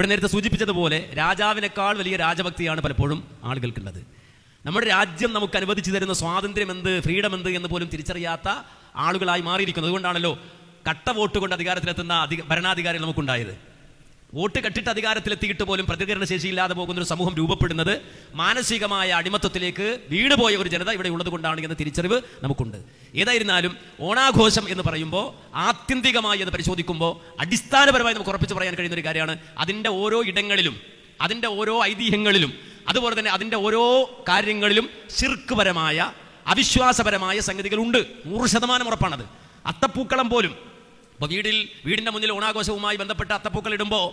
ഇവിടെ നേരത്തെ സൂചിപ്പിച്ചതുപോലെ രാജാവിനേക്കാൾ വലിയ രാജഭക്തിയാണ് പലപ്പോഴും ആളുകൾക്കുള്ളത്. നമ്മുടെ രാജ്യം നമുക്ക് അനുവദിച്ചു തരുന്ന സ്വാതന്ത്ര്യം എന്ത് ഫ്രീഡം എന്ത് എന്ന് പോലും തിരിച്ചറിയാത്ത ആളുകളായി മാറിയിരിക്കുന്നത് അതുകൊണ്ടാണല്ലോ കട്ട വോട്ട് കൊണ്ട് അധികാരത്തിലെത്തുന്ന അധിക ഭരണാധികാരികൾ നമുക്കുണ്ടായത്. വോട്ട് കെട്ടിട്ട് അധികാരത്തിലെത്തിയിട്ട് പോലും പ്രതികരണ ശേഷിയില്ലാതെ പോകുന്ന ഒരു സമൂഹം രൂപപ്പെടുന്നത് മാനസികമായ അടിമത്വത്തിലേക്ക് വീണുപോയ ഒരു ജനത ഇവിടെ ഉള്ളത് കൊണ്ടാണ് എന്ന തിരിച്ചറിവ് നമുക്കുണ്ട്. ഏതായിരുന്നാലും ഓണാഘോഷം എന്ന് പറയുമ്പോൾ ആത്യന്തികമായി അത് പരിശോധിക്കുമ്പോൾ അടിസ്ഥാനപരമായി നമുക്ക് ഉറപ്പിച്ച് പറയാൻ കഴിയുന്ന ഒരു കാര്യമാണ്. അതിന്റെ ഓരോ ഇടങ്ങളിലും അതിന്റെ ഓരോ ഐതിഹ്യങ്ങളിലും അതുപോലെ തന്നെ അതിന്റെ ഓരോ കാര്യങ്ങളിലും ശിർക്കുപരമായ അവിശ്വാസപരമായ സംഗതികളുണ്ട്. നൂറ് ശതമാനം ഉറപ്പാണത്. അത്തപ്പൂക്കളം പോലും അപ്പോൾ വീടിൽ വീടിന്റെ മുന്നിൽ ഓണാഘോഷവുമായി ബന്ധപ്പെട്ട അത്തപ്പൂക്കൾ ഇടുമ്പോൾ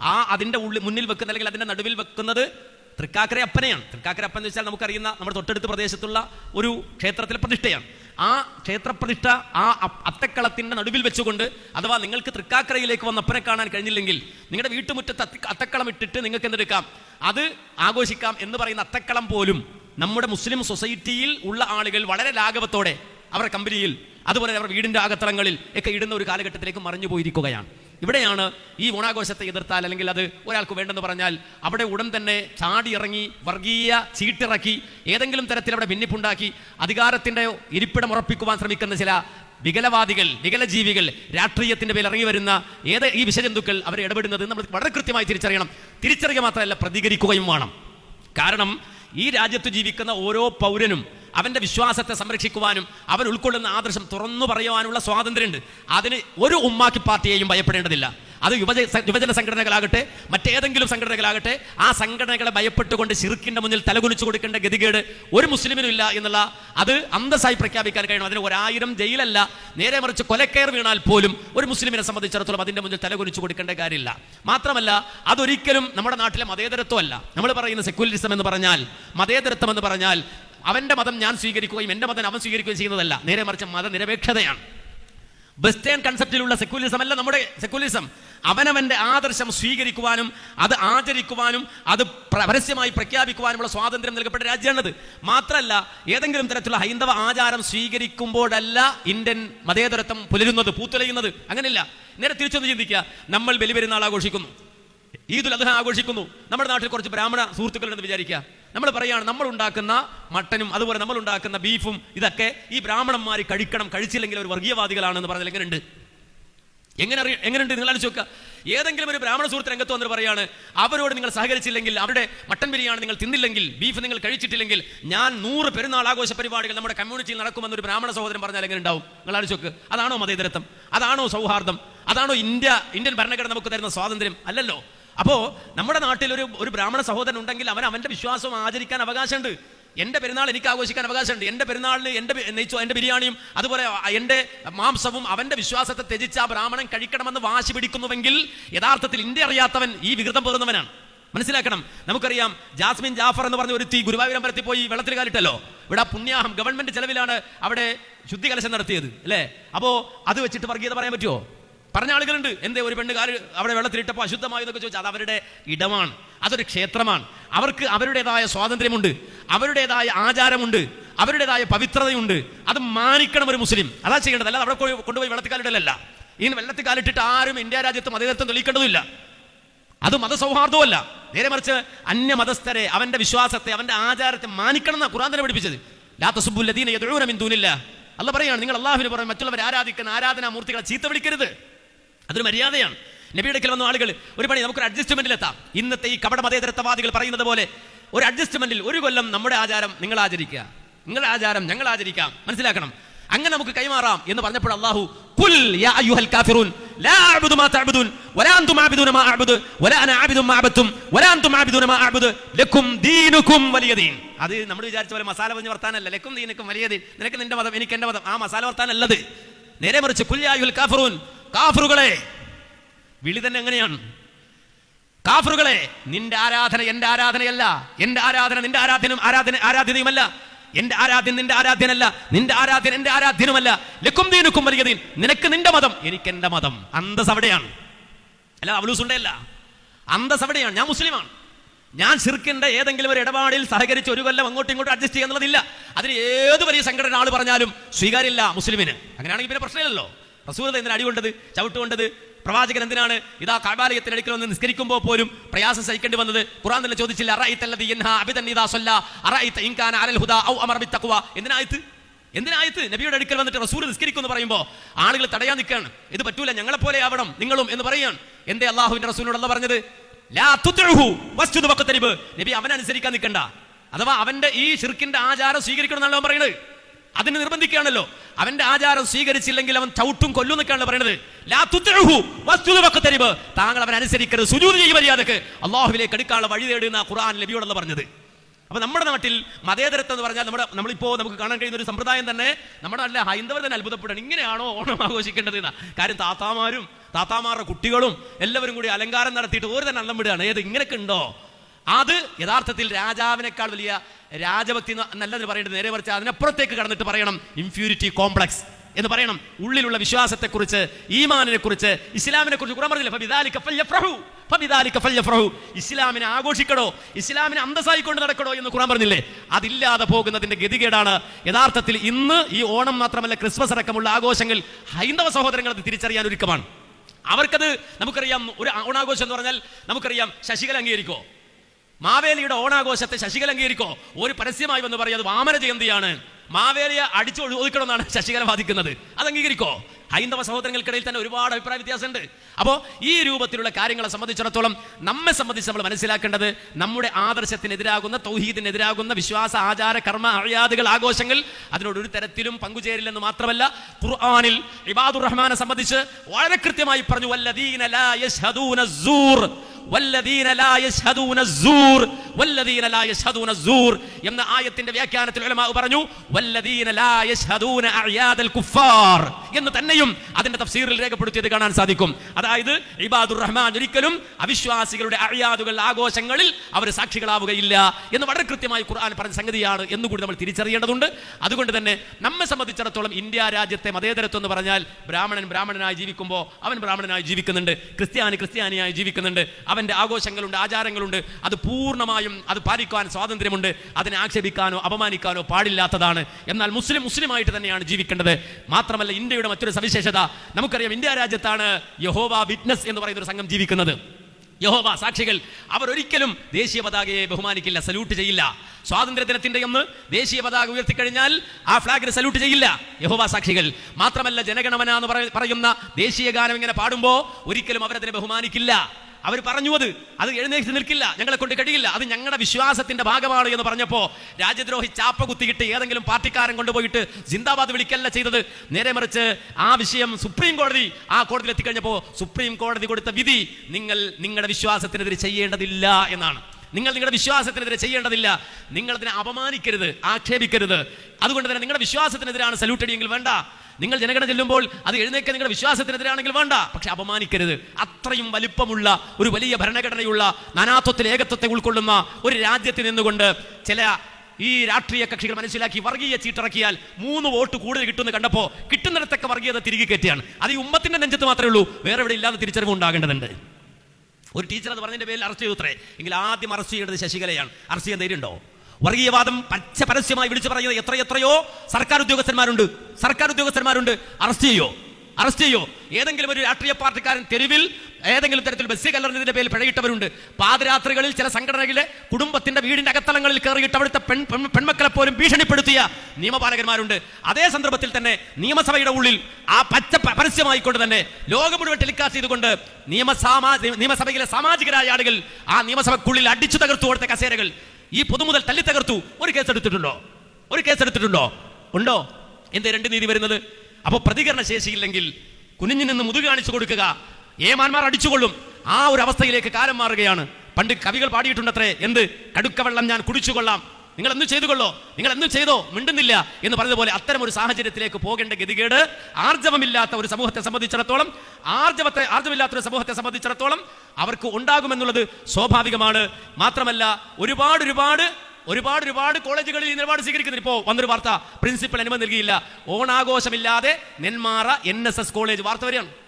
ആ അതിന്റെ ഉള്ളിൽ മുന്നിൽ വെക്കുന്ന അല്ലെങ്കിൽ അതിന്റെ നടുവിൽ വെക്കുന്നത് തൃക്കാക്കര അപ്പനെയാണ്. തൃക്കാക്കര അപ്പൻ എന്ന് വെച്ചാൽ നമുക്കറിയുന്ന നമ്മുടെ തൊട്ടടുത്ത പ്രദേശത്തുള്ള ഒരു ക്ഷേത്രത്തിലെ പ്രതിഷ്ഠയാണ്. ആ ക്ഷേത്രപ്രതിഷ്ഠ ആ അത്തക്കളത്തിന്റെ നടുവിൽ വെച്ചുകൊണ്ട് അഥവാ നിങ്ങൾക്ക് തൃക്കാക്കരയിലേക്ക് വന്ന അപ്പനെ കാണാൻ കഴിഞ്ഞില്ലെങ്കിൽ നിങ്ങളുടെ വീട്ടുമുറ്റത്ത് അത്തി അത്തക്കളം ഇട്ടിട്ട് നിങ്ങൾക്ക് എന്തെടുക്കാം? അത് ആഘോഷിക്കാം എന്ന് പറയുന്ന അത്തക്കളം പോലും നമ്മുടെ മുസ്ലിം സൊസൈറ്റിയിൽ ഉള്ള ആളുകൾ വളരെ ലാഘവത്തോടെ അവരുടെ കമ്പനിയിൽ അതുപോലെ അവരുടെ വീടിന്റെ അകത്തളങ്ങളിൽ ഒക്കെ ഇടുന്ന ഒരു കാലഘട്ടത്തിലേക്ക് മറിഞ്ഞു പോയിരിക്കുകയാണ്. ഇവിടെയാണ് ഈ ഓണാഘോഷത്തെ എതിർത്താൽ അല്ലെങ്കിൽ അത് ഒരാൾക്ക് വേണ്ടെന്ന് പറഞ്ഞാൽ അവിടെ ഉടൻ തന്നെ ചാടി ഇറങ്ങി വർഗീയ ചീട്ടിറക്കി ഏതെങ്കിലും തരത്തിൽ അവിടെ ഭിന്നിപ്പുണ്ടാക്കി അധികാരത്തിന്റെ ഇരിപ്പിടം ഉറപ്പിക്കുവാൻ ശ്രമിക്കുന്ന ചില വികലവാദികൾ വികലജീവികൾ രാഷ്ട്രീയത്തിന്റെ പേരിൽ ഇറങ്ങി വരുന്ന ഏത് ഈ വിഷജന്തുക്കൾ അവരെ ഇടപെടുന്നത് നമ്മൾ വളരെ കൃത്യമായി തിരിച്ചറിയണം. തിരിച്ചറിയുക മാത്രമല്ല പ്രതികരിക്കുകയും വേണം. കാരണം ഈ രാജ്യത്ത് ജീവിക്കുന്ന ഓരോ പൗരനും അവന്റെ വിശ്വാസത്തെ സംരക്ഷിക്കുവാനും അവൻ ഉൾക്കൊള്ളുന്ന ആദർശം തുറന്നു പറയുവാനുള്ള സ്വാതന്ത്ര്യമുണ്ട്. അതിന് ഒരു ഉമ്മാക്കി പാർട്ടിയെയും ഭയപ്പെടേണ്ടതില്ല. അത് യുവജ യുവജന സംഘടനകളാകട്ടെ മറ്റേതെങ്കിലും സംഘടനകളാകട്ടെ ആ സംഘടനകളെ ഭയപ്പെട്ടുകൊണ്ട് ശിർക്കിന്റെ മുന്നിൽ തലകുലിച്ചു കൊടുക്കേണ്ട ഗതികേട് ഒരു മുസ്ലിമിനും ഇല്ല എന്നുള്ള അത് അന്തസ്സായി പ്രഖ്യാപിക്കാൻ കഴിയണം. അതിന് ഒരായിരം ജയിലല്ല നേരെ മറിച്ച് കൊലക്കയർ വീണാൽ പോലും ഒരു മുസ്ലിമിനെ സംബന്ധിച്ചിടത്തോളം അതിന്റെ മുന്നിൽ തലകുലിച്ചു കൊടുക്കേണ്ട കാര്യമില്ല. മാത്രമല്ല അതൊരിക്കലും നമ്മുടെ നാട്ടിലെ മതേതരത്വമല്ല. നമ്മൾ പറയുന്ന സെക്യുലറിസം എന്ന് പറഞ്ഞാൽ മതേതരത്വം എന്ന് പറഞ്ഞാൽ അവന്റെ മതം ഞാൻ സ്വീകരിക്കുകയും എന്റെ മതം അവൻ സ്വീകരിക്കുകയും ചെയ്യുന്നതല്ല. നേരെ മറിച്ച് മതനിരപേക്ഷതയാണ്. വെസ്റ്റേൺ കൺസെപ്റ്റിലുള്ള സെക്യുലിസം അല്ല നമ്മുടെ സെക്യുലിസം അവനവന്റെ ആദർശം സ്വീകരിക്കുവാനും അത് ആചരിക്കുവാനും അത് പരസ്യമായി പ്രഖ്യാപിക്കുവാനുമുള്ള സ്വാതന്ത്ര്യം നൽകപ്പെട്ട രാജ്യമാണത്. മാത്രമല്ല ഏതെങ്കിലും തരത്തിലുള്ള ഹൈന്ദവ ആചാരം സ്വീകരിക്കുമ്പോഴല്ല ഇന്ത്യൻ മതേതരത്വം പുലരുന്നത് പൂത്തുലയുന്നത്. അങ്ങനെയല്ല. നേരെ തിരിച്ചൊന്ന് ചിന്തിക്കുക. നമ്മൾ ബലിപെരുന്നാൾ ആഘോഷിക്കുന്നു. ഈദുൽ അദ്ഹ ആഘോഷിക്കുന്നു. നമ്മുടെ നാട്ടിൽ കുറച്ച് ബ്രാഹ്മണ സുഹൃത്തുക്കളുണ്ടെന്ന് വിചാരിക്കുക. നമ്മൾ പറയുകയാണ് നമ്മൾ ഉണ്ടാക്കുന്ന മട്ടനും അതുപോലെ നമ്മൾ ഉണ്ടാക്കുന്ന ബീഫും ഇതൊക്കെ ഈ ബ്രാഹ്മണന്മാർ കഴിക്കണം കഴിച്ചില്ലെങ്കിൽ അവർ വർഗീയവാദികളാണെന്ന് പറഞ്ഞാൽ എങ്ങനെയുണ്ട് എങ്ങനെ അറിയ എങ്ങനെയുണ്ട് നിങ്ങൾ ആലോചിച്ച് നോക്കുക. ഏതെങ്കിലും ഒരു ബ്രാഹ്മണ സുഹൃത്ത് രംഗത്ത് വന്നിട്ട് പറയാണ് അവരോട് നിങ്ങൾ സഹകരിച്ചില്ലെങ്കിൽ അവരുടെ മട്ടൻ ബിരിയാണി നിങ്ങൾ തിന്നില്ലെങ്കിൽ ബീഫ് നിങ്ങൾ കഴിച്ചിട്ടില്ലെങ്കിൽ ഞാൻ നൂറ് പെരുന്നാൾ ആഘോഷ പരിപാടികൾ നമ്മുടെ കമ്മ്യൂണിറ്റിയിൽ നടക്കുമെന്ന് ഒരു ബ്രാഹ്മണ സഹോദരൻ പറഞ്ഞാൽ എങ്ങനെ ഉണ്ടാവും? നിങ്ങൾ ആലോചിച്ച് നോക്ക്. അതാണോ മതേതരത്വം? അതാണോ സൗഹാർദ്ദം? അതാണോ ഇന്ത്യ ഇന്ത്യൻ ഭരണഘടന നമുക്ക് തരുന്ന സ്വാതന്ത്ര്യം? അല്ലല്ലോ. അപ്പോ നമ്മുടെ നാട്ടിൽ ഒരു ഒരു ബ്രാഹ്മണ സഹോദരൻ ഉണ്ടെങ്കിൽ അവൻ അവന്റെ വിശ്വാസം ആചരിക്കാൻ അവകാശമുണ്ട്. എന്റെ പെരുന്നാൾ എനിക്ക് ആഘോഷിക്കാൻ അവകാശമുണ്ട്. എന്റെ പെരുന്നാളിന് എന്റെ നെയ്ച്ചു എന്റെ ബിരിയാണിയും അതുപോലെ എന്റെ മാംസവും അവന്റെ വിശ്വാസത്തെ ത്യജിച്ച് ആ ബ്രാഹ്മണൻ കഴിക്കണമെന്ന് വാശി പിടിക്കുന്നുവെങ്കിൽ യഥാർത്ഥത്തിൽ ഇന്ത്യ അറിയാത്തവൻ ഈ വികൃതം പേറുന്നവനാണ്. മനസ്സിലാക്കണം? നമുക്കറിയാം ജാസ്മിൻ ജാഫർ എന്ന് പറഞ്ഞ ഒരു തീ ഗുരുവായൂർ അമ്പലത്തിൽ പോയി വെള്ളത്തിൽ കാലിട്ടല്ലോ. ഇവിടെ പുണ്യാഹം ഗവൺമെന്റ് ചെലവിലാണ് അവിടെ ശുദ്ധി കലശം നടത്തിയത് അല്ലേ? അപ്പോ അത് വെച്ചിട്ട് വർഗീയത പറയാൻ പറ്റുമോ പറഞ്ഞ ആളുകളുണ്ട്. എന്തേ ഒരു പെണ്ണുകാർ അവിടെ വെള്ളത്തിലിട്ടപ്പോൾ അശുദ്ധമായി എന്നൊക്കെ ചോദിച്ചാൽ അത് അവരുടെ ഇടമാണ്. അതൊരു ക്ഷേത്രമാണ്. അവർക്ക് അവരുടേതായ സ്വാതന്ത്ര്യമുണ്ട്. അവരുടേതായ ആചാരമുണ്ട്. അവരുടേതായ പവിത്രതയുണ്ട്. അത് മാനിക്കണം ഒരു മുസ്ലിം. അതാ ചെയ്യേണ്ടത്. അല്ലാതെ അവിടെ പോയി കൊണ്ടുപോയി വെള്ളത്തിൽ കാലിടലല്ല വെള്ളത്തിക്കാലിട്ടിട്ട് ആരും ഇന്ത്യ രാജ്യത്ത് മതേതത്വം തെളിയിക്കേണ്ടതില്ല അത് മതസൗഹാർദ്ദമല്ല നേരെ മറിച്ച് അന്യമതസ്ഥരെ അവന്റെ വിശ്വാസത്തെ അവന്റെ ആചാരത്തെ മാനിക്കണം എന്നാ ഖുറാൻ തന്നെ പഠിപ്പിച്ചത്. ലാ തസുബ്ബുല്ലദീന യദ്ഊന മിൻ ദൂനില്ല. അല്ല പറയാണ് നിങ്ങൾ അള്ളാഹുവിന് പറയും മറ്റുള്ളവർ ആരാധിക്കുന്ന ആരാധനാ മൂർത്തികളെ ചീത്ത വിളിക്കരുത്. അതൊരു മര്യാദയാണ്. നബിയുടെ വന്ന ആളുകൾ ഒരു പണി നമുക്കൊരു അഡ്ജസ്റ്റ്മെന്റിൽ എത്താം. ഇന്നത്തെ ഈ കപട മതേതരത്വവാദികൾ പറയുന്നത് പോലെ ഒരു അഡ്ജസ്റ്റ്മെന്റിൽ ഒരു കൊല്ലം നമ്മുടെ ആചാരം നിങ്ങൾ ആചരിക്കുക. നിങ്ങളുടെ ആചാരം ഞങ്ങൾ ആചരിക്കാം. മനസ്സിലാക്കണം. അങ്ങനെ നമുക്ക് കൈമാറാം എന്ന് പറഞ്ഞപ്പോൾ അള്ളാഹു യാ കാഫിറൂൻ ലാ അഅബുദു മാ വലാ മാ അഅബുദു വലാ അന മാ വലാ മാ അഅബുദു ലക്കും അത് നമ്മൾ വിചാരിച്ച പോലെ മസാല പറഞ്ഞ് വർത്താനല്ല. ലക്കും ദീനുക്കും വലിയ നിനക്ക് നിന്റെ മതം എനിക്ക് എന്റെ മതം. ആ മസാല വർത്താനല്ലത്. നേരെ മറിച്ച് കുൽ യാ കാഫിറൂൻ കാഫറുകളെ വിളി തന്നെ എങ്ങനെയാണ്? കാഫറുകളെ നിന്റെ ആരാധന എന്റെ ആരാധനയല്ല. എന്റെ ആരാധന നിന്റെ ആരാധനും ആരാധന ആരാധ്യതയുമല്ല. എന്റെ ആരാധ്യൻ നിന്റെ ആരാധ്യനല്ല. നിന്റെ ആരാധ്യൻ എന്റെ ആരാധ്യനുമല്ല. ലക്കും ദീനുക്കും വലിയ ദീൻ. നിനക്ക് നിന്റെ മതം എനിക്ക് എന്റെ മതം. അന്തസ് അവിടെയാണ്. അല്ല അവലൂസ് ഉണ്ടല്ല അന്തസ് അവിടെയാണ്. ഞാൻ മുസ്ലിമാണ്. ഞാൻ ശിർക്കിന്റെ ഏതെങ്കിലും ഒരു ഇടപാടിൽ സഹകരിച്ച് ഒരു കൊല്ലം അങ്ങോട്ടും ഇങ്ങോട്ടും അഡ്ജസ്റ്റ് ചെയ്യുന്നതില്ല അതിന് ഏത് വലിയ സംഘടന ആൾ പറഞ്ഞാലും സ്വീകാര്യമില്ല മുസ്ലിമിന്. അങ്ങനെയാണെങ്കിൽ പിന്നെ പ്രശ്നമില്ലല്ലോ. റസൂലത എന്തിനാ അടികൊണ്ടത്? ചവിട്ടുകൊണ്ടത്? ചവിട്ട് കൊണ്ടത് പ്രവാചകൻ എന്തിനാണ്? ഇതാ കാബാലയത്തിനടുക്കൽ വന്ന് നിസ്കരിക്കുമ്പോൾ പോലും പ്രയാസം സഹിക്കേണ്ടി വന്നത്? ഖുറാൻ തന്നെ ചോദിച്ചില്ല എന്തിനായത്? എന്തിനായത്? നബിയുടെ അടുക്കൽ വന്നിട്ട് റസൂൽ നിസ്കരിക്കുമെന്ന് പറയുമ്പോൾ ആളുകൾ തടയാൻ നിൽക്കുകയാണ്. ഇത് പറ്റൂല ഞങ്ങളെ പോലെ ആവണം നിങ്ങളും എന്ന് പറയുകയാണ്. എന്തേ അള്ളാഹുവിന്റെ റസൂലിനോട് അല്ല പറഞ്ഞത് നബി അവനനുസരിക്കാൻ നിൽക്കണ്ട. അഥവാ അവന്റെ ഈ ഷിർക്കിന്റെ ആചാരം സ്വീകരിക്കണം എന്നാണ് പറയുന്നത്. അതിന് നിർബന്ധിക്കുകയാണല്ലോ. അവന്റെ ആചാരം സ്വീകരിച്ചില്ലെങ്കിൽ അവൻ ചവിട്ടും കൊല്ലും എന്നൊക്കെയാണ് പറയുന്നത് താങ്കൾ അവൻ അനുസരിക്കരുത്. സുജൂത് ചെയ്യും മര്യാദയ്ക്ക്. അള്ളാഹുവിലേക്ക് എടുക്കാനുള്ള വഴി തേടുന്ന ഖുർആൻ ലബിയോടെന്ന് പറഞ്ഞത്. അപ്പൊ നമ്മുടെ നാട്ടിൽ മതേതരത്വം എന്ന് പറഞ്ഞാൽ നമ്മുടെ നമ്മളിപ്പോ നമുക്ക് കാണാൻ കഴിയുന്ന ഒരു സമ്പ്രദായം തന്നെ നമ്മുടെ അല്ല ഹൈന്ദവർ തന്നെ അത്ഭുതപ്പെടണം ഇങ്ങനെയാണോ ഓണം ആഘോഷിക്കേണ്ടത് എന്നാ. കാര്യം താത്താമാരും താത്താമാരുടെ കുട്ടികളും എല്ലാവരും കൂടി അലങ്കാരം നടത്തിയിട്ട് ഒരു തന്നെ അള്ളം വിടുകയാണ്. ഏത് ഇങ്ങനെയൊക്കെ ഉണ്ടോ? അത് യഥാർത്ഥത്തിൽ രാജാവിനേക്കാൾ വലിയ രാജഭക്തി എന്ന് നല്ലത് പറയേണ്ടത് നേരെ മറിച്ച് അതിനപ്പുറത്തേക്ക് കടന്നിട്ട് പറയണം ഇൻഫ്യൂരിറ്റി കോംപ്ലക്സ് എന്ന് പറയണം. ഉള്ളിലുള്ള വിശ്വാസത്തെ കുറിച്ച് ഈമാനിനെ കുറിച്ച് ഇസ്ലാമിനെ കുറിച്ച് ഖുർആൻ പറഞ്ഞില്ല ഇസ്ലാമിനെ ആഘോഷിക്കണോ ഇസ്ലാമിനെ അന്തസ്സായിക്കൊണ്ട് നടക്കണോ എന്ന് ഖുർആൻ പറഞ്ഞില്ലേ? അതില്ലാതെ പോകുന്നതിന്റെ ഗതികേടാണ്. യഥാർത്ഥത്തിൽ ഇന്ന് ഈ ഓണം മാത്രമല്ല ക്രിസ്മസ് അടക്കമുള്ള ആഘോഷങ്ങൾ ഹൈന്ദവ സഹോദരങ്ങൾ അത് തിരിച്ചറിയാൻ ഒരുക്കമാണ്. അവർക്കത് നമുക്കറിയാം. ഒരു ഓണാഘോഷം എന്ന് പറഞ്ഞാൽ നമുക്കറിയാം ശശികല അംഗീകരിക്കോ മാവേലിയുടെ ഓണാഘോഷത്തെ ശശികല അംഗീകരിക്കോ? ഒരു പരസ്യമായി വന്ന് പറയും അത് വാമന ജയന്തിയാണ്. മാവേലിയെ അടിച്ചു ഒതുക്കണമെന്നാണ് ശശികല വാദിക്കുന്നത്. അത് അംഗീകരിക്കോ? ഹൈന്ദവ സഹോദരങ്ങൾക്കിടയിൽ തന്നെ ഒരുപാട് അഭിപ്രായ വ്യത്യാസമുണ്ട്. അപ്പോൾ ഈ രൂപത്തിലുള്ള കാര്യങ്ങളെ സംബന്ധിച്ചിടത്തോളം നമ്മെ സംബന്ധിച്ച് നമ്മൾ മനസ്സിലാക്കേണ്ടത് നമ്മുടെ ആദർശത്തിനെതിരാകുന്ന തൗഹീദിനെതിരാകുന്ന വിശ്വാസ ആചാര കർമ്മ അഴിയാതുകൾ ആഘോഷങ്ങൾ അതിനോട് ഒരു തരത്തിലും പങ്കുചേരില്ലെന്ന് മാത്രമല്ല ഖുർആനിൽ ഇബാദുർ റഹ്മാനെ സംബന്ധിച്ച് വളരെ കൃത്യമായി പറഞ്ഞു വല്ലദീന ലാ എന്ന ആയത്തിന്റെ വ്യാഖ്യാനത്തിൽ പറഞ്ഞു എന്ന് തന്നെയും അതിന്റെ തഫ്സീറിൽ രേഖപ്പെടുത്തിയത് കാണാൻ സാധിക്കും. അതായത് ഇബാദുർ റഹ്മാൻ ഒരിക്കലും അവിശ്വാസികളുടെ അഴിയാദുകൾ ആഘോഷങ്ങളിൽ അവർ സാക്ഷികളാവുകയില്ല എന്ന് വളരെ കൃത്യമായി ഖുർആൻ പറഞ്ഞ സംഗതിയാണ് എന്നുകൂടി നമ്മൾ തിരിച്ചറിയേണ്ടതുണ്ട്. അതുകൊണ്ട് തന്നെ നമ്മെ സംബന്ധിച്ചിടത്തോളം ഇന്ത്യ രാജ്യത്തെ മതേതരത്വം എന്ന് പറഞ്ഞാൽ ബ്രാഹ്മണൻ ബ്രാഹ്മണനായി ജീവിക്കുമ്പോൾ അവൻ ബ്രാഹ്മണനായി ജീവിക്കുന്നുണ്ട് ക്രിസ്ത്യാനി ക്രിസ്ത്യാനിയായി ജീവിക്കുന്നുണ്ട് അവന്റെ ആഘോഷങ്ങളുണ്ട് ആചാരങ്ങളുണ്ട്. അത് പൂർണമായും അത് പാലിക്കാൻ സ്വാതന്ത്ര്യമുണ്ട്. അതിനെ ആക്ഷേപിക്കാനോ അപമാനിക്കാനോ പാടില്ലാത്തതാണ്. എന്നാൽ മുസ്ലിം മുസ്ലിമായിട്ട് തന്നെയാണ് ജീവിക്കേണ്ടത്. മാത്രമല്ല ഇന്ത്യയുടെ മറ്റൊരു സവിശേഷത. നമുക്കറിയാം ഇന്ത്യ രാജ്യത്താണ് യഹോവ വിറ്റ്നസ് എന്ന് പറയുന്ന ഒരു സംഘം ജീവിക്കുന്നത്. യഹോവ സാക്ഷികൾ. അവർ ഒരിക്കലും ദേശീയ പതാകയെ ബഹുമാനിക്കില്ല സല്യൂട്ട് ചെയ്യില്ല. സ്വാതന്ത്ര്യ ദിനത്തിന്റെ ഒന്ന് ദേശീയ പതാക ഉയർത്തിക്കഴിഞ്ഞാൽ ആ ഫ്ലാഗിന് സല്യൂട്ട് ചെയ്യില്ല യഹോവ സാക്ഷികൾ. മാത്രമല്ല ജനഗണമന എന്ന് പറയുന്ന ദേശീയ ഗാനം ഇങ്ങനെ പാടുമ്പോൾ ഒരിക്കലും അവരതിനെ ബഹുമാനിക്കില്ല. അവർ പറഞ്ഞു അത് അത് എഴുന്നേറ്റ് നിൽക്കില്ല ഞങ്ങളെ കൊണ്ട് കഴിയില്ല അത് ഞങ്ങളുടെ വിശ്വാസത്തിന്റെ ഭാഗമാണ് എന്ന് പറഞ്ഞപ്പോ രാജ്യദ്രോഹി ചാപ്പ കുത്തിയിട്ട് ഏതെങ്കിലും പാർട്ടിക്കാരൻ കൊണ്ടുപോയിട്ട് ജിന്ദാബാദ് വിളിക്കല്ല ചെയ്തത്. നേരെ മറിച്ച് ആ വിഷയം സുപ്രീം കോടതി ആ കോടതിയിൽ എത്തിക്കഴിഞ്ഞപ്പോ സുപ്രീം കോടതി കൊടുത്ത വിധി നിങ്ങൾ നിങ്ങളുടെ വിശ്വാസത്തിനെതിരെ ചെയ്യേണ്ടതില്ല എന്നാണ്. നിങ്ങൾ നിങ്ങളുടെ വിശ്വാസത്തിനെതിരെ ചെയ്യേണ്ടതില്ല. നിങ്ങൾ അതിനെ അപമാനിക്കരുത് ആക്ഷേപിക്കരുത്. അതുകൊണ്ട് തന്നെ നിങ്ങളുടെ വിശ്വാസത്തിനെതിരാണ് സല്യൂട്ട് അടിയെങ്കിൽ വേണ്ട. നിങ്ങൾ ജനഗണ ചെല്ലുമ്പോൾ അത് എഴുന്നേക്കാൻ നിങ്ങളുടെ വിശ്വാസത്തിനെതിരാണെങ്കിൽ വേണ്ട. പക്ഷെ അപമാനിക്കരുത്. അത്രയും വലിപ്പമുള്ള ഒരു വലിയ ഭരണഘടനയുള്ള നാനാത്വത്തിൽ ഏകത്വത്തെ ഉൾക്കൊള്ളുന്ന ഒരു രാജ്യത്ത് നിന്നുകൊണ്ട് ചില ഈ രാഷ്ട്രീയ കക്ഷികൾ മനസ്സിലാക്കി വർഗീയ ചീട്ടിറക്കിയാൽ മൂന്ന് വോട്ട് കൂടുതൽ കിട്ടുമെന്ന് കണ്ടപ്പോൾ കിട്ടുന്നിടത്തൊക്കെ വർഗീയത തിരികെ കയറ്റിയാണ് അത് ഈ ഉമ്മത്തിന്റെ നെഞ്ചത്ത് മാത്രമേ ഉള്ളൂ. വേറെ എവിടെ ഇല്ലാതെ തിരിച്ചറിവ് ഉണ്ടാകേണ്ടതുണ്ട്. ഒരു ടീച്ചർ അത് പറഞ്ഞതിന്റെ പേരിൽ അറസ്റ്റ് ചെയ്തു എങ്കിൽ ആദ്യം അറസ്റ്റ് ചെയ്യേണ്ടത് ശശികലയാണ്. അറസ്റ്റ് ചെയ്യാൻ ധൈര്യമുണ്ടോ? വർഗീയവാദം പച്ച പരസ്യമായി വിളിച്ചു പറയുന്നത് എത്ര എത്രയോ സർക്കാർ ഉദ്യോഗസ്ഥന്മാരുണ്ട്. സർക്കാർ ഉദ്യോഗസ്ഥന്മാരുണ്ട്. അറസ്റ്റ് ചെയ്യോ? അറസ്റ്റ് ചെയ്യോ? ഏതെങ്കിലും ഒരു രാഷ്ട്രീയ പാർട്ടിക്കാരൻ തെരുവിൽ ഏതെങ്കിലും തരത്തിൽ ബസ് കലർന്നതിന്റെ പേരിൽ പിഴയിട്ടവരുണ്ട്. പാതിരാത്രികളിൽ ചില സംഘടനകളിലെ കുടുംബത്തിന്റെ വീടിന്റെ അകത്തളങ്ങളിൽ കയറിയിട്ട് അവിടുത്തെ പെൺ പെൺ- പെൺമക്കളെ പോലും ഭീഷണിപ്പെടുത്തിയ നിയമപാലകന്മാരുണ്ട്. അതേ സന്ദർഭത്തിൽ തന്നെ നിയമസഭയുടെ ഉള്ളിൽ ആ പച്ച പരസ്യമായിക്കൊണ്ട് തന്നെ ലോകം മുഴുവൻ ടെലികാസ്റ്റ് ചെയ്തുകൊണ്ട് നിയമസാമാ നിയമസഭയിലെ സാമാജികരായ ആളുകൾ ആ നിയമസഭക്കുള്ളിൽ അടിച്ചു തകർത്തു കൊടുത്ത കസേരകൾ ഈ പൊതുമുതൽ തല്ലി തകർത്തു ഒരു കേസ് എടുത്തിട്ടുണ്ടോ? ഒരു കേസ് എടുത്തിട്ടുണ്ടോ? ഉണ്ടോ? എന്ത് രണ്ട് നീതി വരുന്നത്? അപ്പോൾ പ്രതികരണ ശേഷിയില്ലെങ്കിൽ കുനിഞ്ഞു നിന്ന് മുതുകി കാണിച്ചു കൊടുക്കുക. ഏമാന്മാർ അടിച്ചുകൊള്ളും. ആ ഒരു അവസ്ഥയിലേക്ക് കാലം മാറുകയാണ്. പണ്ട് കവികൾ പാടിയിട്ടുണ്ടത്രേ. എന്ത്? കടുക്കവെള്ളം ഞാൻ കുടിച്ചുകൊള്ളാം. നിങ്ങൾ എന്ത് ചെയ്തുകൊള്ളോ? നിങ്ങൾ എന്ത് ചെയ്തോ? മിണ്ടുന്നില്ല എന്ന് പറഞ്ഞതുപോലെ അത്തരം ഒരു സാഹചര്യത്തിലേക്ക് പോകേണ്ട ഗതികേട് ആർജവമില്ലാത്ത ഒരു സമൂഹത്തെ സംബന്ധിച്ചിടത്തോളം ആർജവത്തെ ആർജവമില്ലാത്ത ഒരു സമൂഹത്തെ സംബന്ധിച്ചിടത്തോളം അവർക്ക് ഉണ്ടാകുമെന്നുള്ളത് സ്വാഭാവികമാണ്. മാത്രമല്ല ഒരുപാട് ഒരുപാട് ഒരുപാട് ഒരുപാട് കോളേജുകളിൽ ഈ നിലപാട് സ്വീകരിക്കുന്നു ഇപ്പോൾ വന്നൊരു വാർത്ത പ്രിൻസിപ്പൽ അനുമതി നൽകിയില്ല. ഓണാഘോഷമില്ലാതെ നെന്മാറ എൻ കോളേജ്. വാർത്ത വരികയാണ്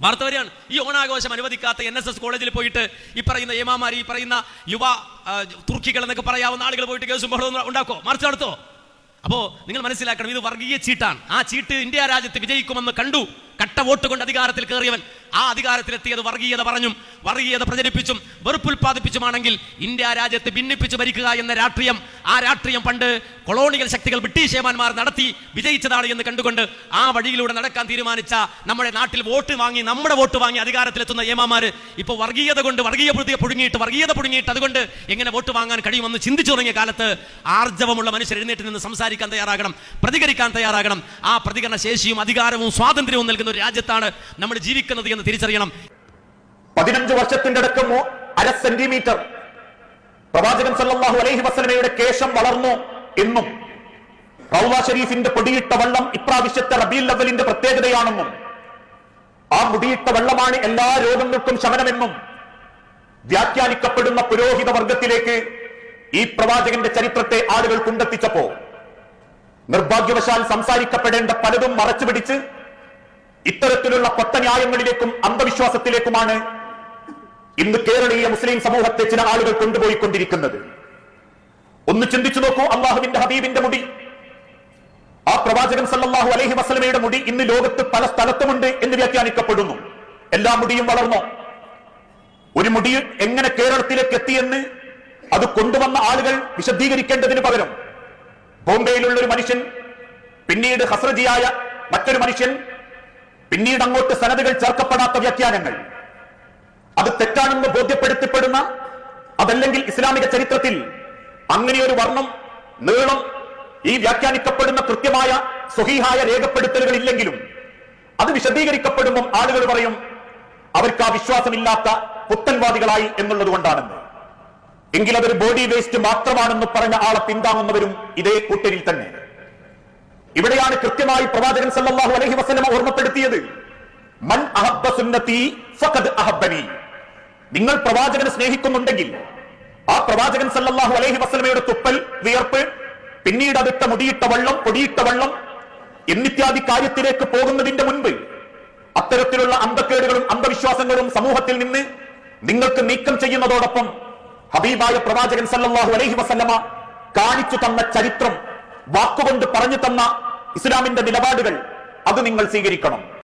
വാർത്ത വരികയാണ്. ഈ ഓണാഘോഷം അനുവദിക്കാത്ത എൻ എസ് എസ് കോളേജിൽ പോയിട്ട് ഈ പറയുന്ന ഏമാമാർ ഈ പറയുന്ന യുവ തുർക്കികൾ എന്നൊക്കെ പറയാവുന്ന ആളുകൾ പോയിട്ട് കേസും ബഹളം ഉണ്ടാക്കോ? മാർച്ച് നടത്തോ? അപ്പോ നിങ്ങൾ മനസ്സിലാക്കണം ഇത് വർഗീയ ചീട്ടാണ്. ആ ചീട്ട് ഇന്ത്യ രാജ്യത്ത് വിജയിക്കുമെന്ന് കണ്ടു. കട്ട വോട്ട് കൊണ്ട് അധികാരത്തിൽ കയറിയവൻ ആ അധികാരത്തിലെത്തിയത് വർഗീയത പറഞ്ഞും വർഗീയത പ്രചരിപ്പിച്ചും വെറുപ്പുൽപാദിപ്പിച്ചുമാണെങ്കിൽ ഇന്ത്യ രാജ്യത്ത് ഭിന്നിപ്പിച്ച് ഭരിക്കുക എന്ന രാഷ്ട്രീയം ആ രാഷ്ട്രീയം പണ്ട് കൊളോണിയൽ ശക്തികൾ ബ്രിട്ടീഷ് ഏമാന്മാർ നടത്തി വിജയിച്ചതാണ് എന്ന് കണ്ടുകൊണ്ട് ആ വഴിയിലൂടെ നടക്കാൻ തീരുമാനിച്ച നമ്മുടെ നാട്ടിൽ വോട്ട് വാങ്ങി നമ്മുടെ വോട്ട് വാങ്ങി അധികാരത്തിലെത്തുന്ന ഏമാമാര് ഇപ്പോൾ വർഗീയത കൊണ്ട് വർഗീയ പുതിയ പുഴുങ്ങിയിട്ട് വർഗീയത പുഴുങ്ങിയിട്ട് അതുകൊണ്ട് എങ്ങനെ വോട്ട് വാങ്ങാൻ കഴിയുമെന്ന് ചിന്തിച്ചു തുടങ്ങിയ കാലത്ത് ആർജവമുള്ള മനുഷ്യർ എഴുന്നേറ്റ് നിന്ന് സംസാരിക്കാൻ തയ്യാറാകണം പ്രതികരിക്കാൻ തയ്യാറാകണം. ആ പ്രതികരണ ശേഷിയും അധികാരവും സ്വാതന്ത്ര്യവും നൽകുന്ന ഒരു രാജ്യത്താണ് നമ്മൾ ജീവിക്കുന്നത് എന്ന് തിരിച്ചറിയണം. പതിനഞ്ച് വർഷത്തിന്റെ ഇടയ്ക്ക് മൂ- അര സെന്റിമീറ്റർ. പ്രവാചകൻ സല്ലാഹു അലൈഹി വസ്ലമയുടെ കേശം വളർന്നു എന്നും റൗള ഷരീഫിന്റെ പൊടിയിട്ട വെള്ളം ഇപ്രാവശ്യത്തെ റബീൽ ലവലിന്റെ പ്രത്യേകതയാണെന്നും. ആ മുടിയിട്ട വെള്ളമാണ് എല്ലാ രോഗങ്ങൾക്കും ശമനമെന്നും. വ്യാഖ്യാനിക്കപ്പെടുന്ന പുരോഹിത വർഗത്തിലേക്ക് ഈ പ്രവാചകന്റെ ചരിത്രത്തെ ആളുകൾ കൊണ്ടെത്തിച്ചപ്പോ നിർഭാഗ്യവശാൽ സംസാരിക്കപ്പെടേണ്ട പലതും മറച്ചുപിടിച്ച് ഇത്തരത്തിലുള്ള കൊട്ടന്യായങ്ങളിലേക്കും അന്ധവിശ്വാസത്തിലേക്കുമാണ് ഇന്ന് കേരളീയ മുസ്ലിം സമൂഹത്തെ ചില ആളുകൾ കൊണ്ടുപോയിക്കൊണ്ടിരിക്കുന്നത്. ഒന്ന് ചിന്തിച്ചു നോക്കൂ അള്ളാഹുവിന്റെ ഹബീബിന്റെ മുടി. ആ പ്രവാചകൻ സല്ലാഹു അലഹി വസ്ലമയുടെ മുടി ഇന്ന് ലോകത്ത് പല സ്ഥലത്തുമുണ്ട് എന്ന് വ്യാഖ്യാനിക്കപ്പെടുന്നു. എല്ലാ മുടിയും വളർന്നോ? ഒരു മുടി എങ്ങനെ കേരളത്തിലേക്ക് എത്തിയെന്ന് അത് കൊണ്ടുവന്ന ആളുകൾ വിശദീകരിക്കേണ്ടതിന് പകരം. ബോംബെയിലുള്ള ഒരു മനുഷ്യൻ പിന്നീട് ഹസ്രജിയായ മറ്റൊരു മനുഷ്യൻ പിന്നീട് അങ്ങോട്ട് സനതുകൾ ചേർക്കപ്പെടാത്ത വ്യാഖ്യാനങ്ങൾ. അത് തെറ്റാണെന്ന് ബോധ്യപ്പെടുത്തപ്പെടുന്ന അതല്ലെങ്കിൽ ഇസ്ലാമിക ചരിത്രത്തിൽ അങ്ങനെയൊരു വർണം നീളം ഈ വ്യാഖ്യാനിക്കപ്പെടുന്ന കൃത്യമായ സ്വഹീഹായ രേഖപ്പെടുത്തലുകൾ ഇല്ലെങ്കിലും അത് വിശദീകരിക്കപ്പെടുമ്പം ആളുകൾ പറയും അവർക്ക് ആ വിശ്വാസമില്ലാത്ത പുത്തൻവാദികളായി എന്നുള്ളത് കൊണ്ടാണെന്ന് എങ്കിൽ അതൊരു ബോഡി വേസ്റ്റ് മാത്രമാണെന്ന് പറഞ്ഞ ആളെ പിന്താങ്ങുന്നവരും ഇതേ കൂട്ടരിൽ തന്നെ. ഇവിടെയാണ് കൃത്യമായി പ്രവാചകൻ സല്ലല്ലാഹു അലൈഹി വസല്ലമ ഓർമ്മപ്പെടുത്തിയത്. മൻ അഹബ്ബ ഫഖദ് അഹബ്ബനി. നിങ്ങൾ പ്രവാചകനെ സ്നേഹിക്കുന്നുണ്ടെങ്കിൽ ആ പ്രവാചകൻ സല്ലല്ലാഹു അലൈഹി വസല്ലമയുടെ തുപ്പൽ വിയർപ്പ് പിന്നീട് അതിട്ട മുടിയിട്ട വള്ളം പൊടിയിട്ട വള്ളം എന്നിത്യാദി കാര്യത്തിലേക്ക് പോകുന്നതിന്റെ മുൻപ് അത്തരത്തിലുള്ള അന്ധക്കേടുകളും അന്ധവിശ്വാസങ്ങളും സമൂഹത്തിൽ നിന്ന് നിങ്ങൾക്ക് നീക്കം ചെയ്യുന്നതോടൊപ്പം ഹബീബായ പ്രവാചകൻ സല്ലല്ലാഹു അലൈഹി വസല്ലമ കാണിച്ചു തന്ന ചരിത്രം വാക്കുകൊണ്ട് പറഞ്ഞു തന്ന ഇസ്ലാമിന്റെ നിലപാടുകൾ അത് നിങ്ങൾ സ്വീകരിക്കണം.